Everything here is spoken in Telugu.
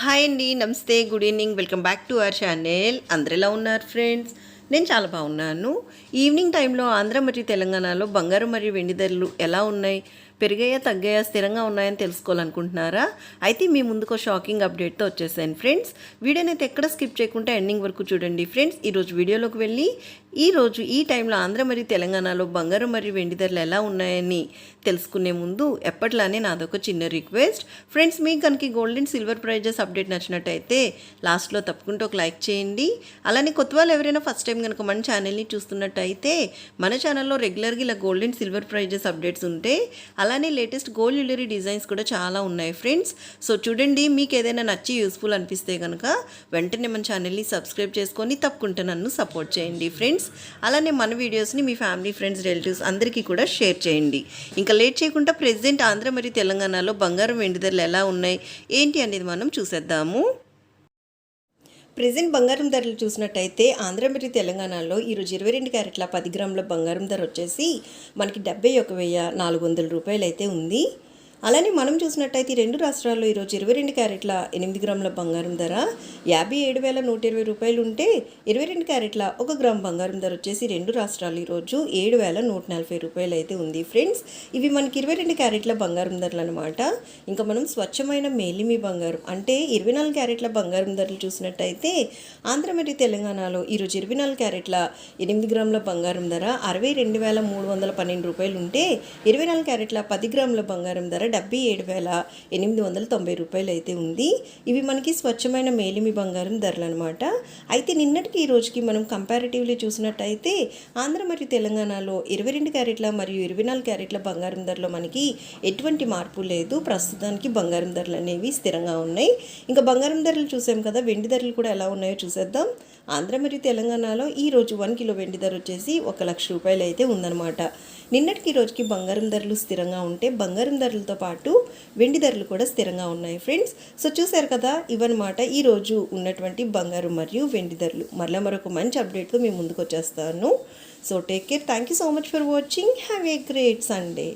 హాయ్ అండి నమస్తే good evening welcome back to our channel. అందరు ఎలా ఉన్నారు ఫ్రెండ్స్? నేను చాలా బాగున్నాను. ఈవినింగ్ టైంలో ఆంధ్ర మరియు తెలంగాణలో బంగారం మరియు వెండి ధరలు ఎలా ఉన్నాయి? పెరిగాయా తగ్గాయా స్థిరంగా ఉన్నాయని తెలుసుకోవాలనుకుంటున్నారా? అయితే మీ ముందుకు షాకింగ్ అప్డేట్తో వచ్చేసాను ఫ్రెండ్స్. వీడియోని అయితే ఎక్కడ స్కిప్ చేయకుండా ఎండింగ్ వరకు చూడండి ఫ్రెండ్స్. ఈరోజు వీడియోలోకి వెళ్ళి ఈరోజు ఈ టైంలో ఆంధ్ర మరియు తెలంగాణలో బంగారం మరియు వెండి ధరలు ఎలా ఉన్నాయని తెలుసుకునే ముందు ఎప్పట్లానే నాదొక చిన్న రిక్వెస్ట్. ఫ్రెండ్స్ మీకు కనుక gold and silver prizes update నచ్చినట్టయితే లాస్ట్లో తప్పకుండా ఒక లైక్ చేయండి. అలానే కొత్త వాళ్ళు ఎవరైనా ఫస్ట్ టైం కనుక మన ఛానల్ని చూస్తున్నట్టయితే మన ఛానల్లో రెగ్యులర్గా ఇలా gold and silver prizes updates ఉంటే అలానే లేటెస్ట్ గోల్డ్ జ్యువెలరీ డిజైన్స్ కూడా చాలా ఉన్నాయి ఫ్రెండ్స్. సో చూడండి మీకు ఏదైనా నచ్చి యూస్ఫుల్ అనిపిస్తే కనుక వెంటనే మన ఛానల్ని సబ్స్క్రైబ్ చేసుకొని తప్పకుండా నన్ను సపోర్ట్ చేయండి ఫ్రెండ్స్. అలానే మన వీడియోస్ని మీ ఫ్యామిలీ ఫ్రెండ్స్ రిలేటివ్స్ అందరికీ కూడా షేర్ చేయండి. ఇంకా లేట్ చేయకుండా ప్రెసిడెంట్ ఆంధ్ర మరియు తెలంగాణలో బంగారం వెండి ధరలు ఎలా ఉన్నాయి ఏంటి అనేది మనం చూసేద్దాము. ప్రజెంట్ బంగారం ధరలు చూసినట్టయితే ఆంధ్ర మరియు తెలంగాణలో ఈరోజు ఇరవై రెండు క్యారెట్ల పది గ్రాముల బంగారం ధర వచ్చేసి మనకి డెబ్బై ఒక వెయ్యి నాలుగు వందల రూపాయలు అయితే ఉంది. అలానే మనం చూసినట్టయితే ఈ రెండు రాష్ట్రాల్లో ఈరోజు ఇరవై రెండు క్యారెట్ల ఎనిమిది గ్రాముల బంగారం ధర యాభై ఏడు వేల నూట ఇరవై రూపాయలు ఉంటే ఇరవై రెండు క్యారెట్ల ఒక గ్రామ్ బంగారం ధర వచ్చేసి రెండు రాష్ట్రాలు ఈరోజు ఏడు వేల నూట నలభై రూపాయలు అయితే ఉంది. ఫ్రెండ్స్ ఇవి మనకి ఇరవై రెండు క్యారెట్ల బంగారం ధరలు అనమాట ఇంకా మనం స్వచ్ఛమైన మేలిమి బంగారం అంటే ఇరవై నాలుగు క్యారెట్ల బంగారం ధరలు చూసినట్టయితే ఆంధ్ర మరియు తెలంగాణలో ఈరోజు ఇరవై నాలుగు క్యారెట్ల ఎనిమిది గ్రాముల బంగారం ధర అరవై రెండు వేల మూడు వందల పన్నెండు రూపాయలు ఉంటే ఇరవై నాలుగు క్యారెట్ల పది గ్రాముల బంగారం ధర డెబ్బై ఏడు వేల ఎనిమిది వందల తొంభై రూపాయలు అయితే ఉంది. ఇవి మనకి స్వచ్ఛమైన మేలిమి బంగారం ధరలు అనమాట అయితే నిన్నటికి ఈ రోజుకి మనం కంపారిటివ్లీ చూసినట్టయితే ఆంధ్ర మరియు తెలంగాణలో ఇరవై రెండు క్యారెట్ల మరియు ఇరవై నాలుగు క్యారెట్ల బంగారం ధరలో మనకి ఎటువంటి మార్పు లేదు. ప్రస్తుతానికి బంగారం ధరలు అనేవి స్థిరంగా ఉన్నాయి. ఇంకా బంగారం ధరలు చూసాం కదా వెండి ధరలు కూడా ఎలా ఉన్నాయో చూసేద్దాం. ఆంధ్ర మరియు తెలంగాణలో ఈ రోజు వన్ కిలో వెండి ధర వచ్చేసి ఒక లక్ష రూపాయలు అయితే ఉందన్నమాట. నిన్నటికి ఈ రోజుకి బంగారం ధరలు స్థిరంగా ఉంటే బంగారం ధరలతో పాటు వెండి ధరలు కూడా స్థిరంగా ఉన్నాయి ఫ్రెండ్స్. సో చూసారు కదా ఇవన్నమాట ఈరోజు ఉన్నటువంటి బంగారం మరియు వెండి ధరలు. మళ్ళీ మరొక మంచి అప్డేట్తో మేము ముందుకు వచ్చేస్తాను. So take care. Thank you so much for watching. Have a great Sunday.